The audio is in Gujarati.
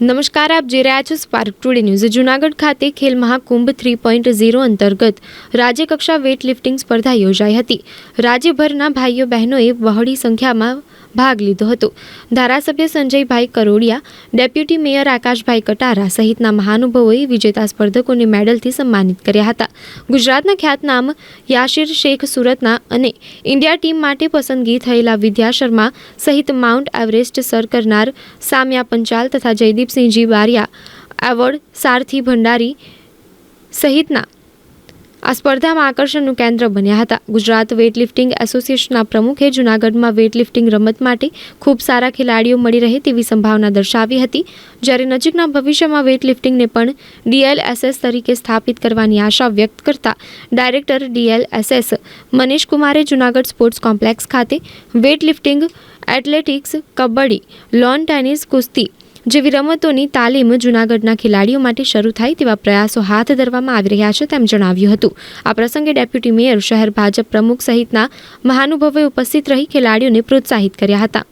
નમસ્કાર, આપ જે રહ્યા છો સ્પાર્ક ટુડે ન્યૂઝ જૂનાગઢ ખાતે Khel Mahakumbh three point zero અંતર્ગત રાજ્યકક્ષા વેઇટ લિફ્ટિંગ સ્પર્ધા યોજાઈ હતી. રાજ્યભરના ભાઈઓ બહેનોએ બહોળી સંખ્યામાં ભાગ લીધો હતો. ધારાસભ્ય સંજયભાઈ કરોડિયા, ડેપ્યુટી મેયર આકાશભાઈ કટારા સહિતના મહાનુભાવોએ વિજેતા સ્પર્ધકોને મેડલથી સન્માનિત કર્યા હતા. ગુજરાતના ખ્યાતનામ યાશિર શેખ સુરતના અને ઇન્ડિયા ટીમ માટે પસંદગી થયેલા વિદ્યા શર્મા સહિત માઉન્ટ એવરેસ્ટ સર કરનાર સામ્યા પંચાલ તથા જયદીપસિંહજી બારિયા, એવોર્ડ સારથી ભંડારી સહિતના આ સ્પર્ધામાં આકર્ષણનું કેન્દ્ર બન્યા હતા. ગુજરાત વેઇટલિફ્ટિંગ એસોસિએશનના પ્રમુખે જૂનાગઢમાં વેઇટલિફ્ટિંગ રમત માટે ખૂબ સારા ખેલાડીઓ મળી રહે તેવી સંભાવના દર્શાવી હતી. જ્યારે નજીકના ભવિષ્યમાં વેઇટલિફ્ટિંગને પણ ડીએલએસએસ તરીકે સ્થાપિત કરવાની આશા વ્યક્ત કરતા ડાયરેક્ટર ડીએલએસએસ મનીષ કુમારે જૂનાગઢ સ્પોર્ટ્સ કોમ્પ્લેક્સ ખાતે weightlifting athletics kabaddi lawn tennis કુસ્તી જેવી રમતોની તાલીમ જૂનાગઢના ખેલાડીઓ માટે શરૂ થાય તેવા પ્રયાસો હાથ ધરવામાં આવી રહ્યા છે તેમ જણાવ્યું હતું. આ પ્રસંગે ડેપ્યુટી મેયર શહેર ભાજપ પ્રમુખ સહિતના મહાનુભાવોએ ઉપસ્થિત રહી ખેલાડીઓને પ્રોત્સાહિત કર્યા હતા.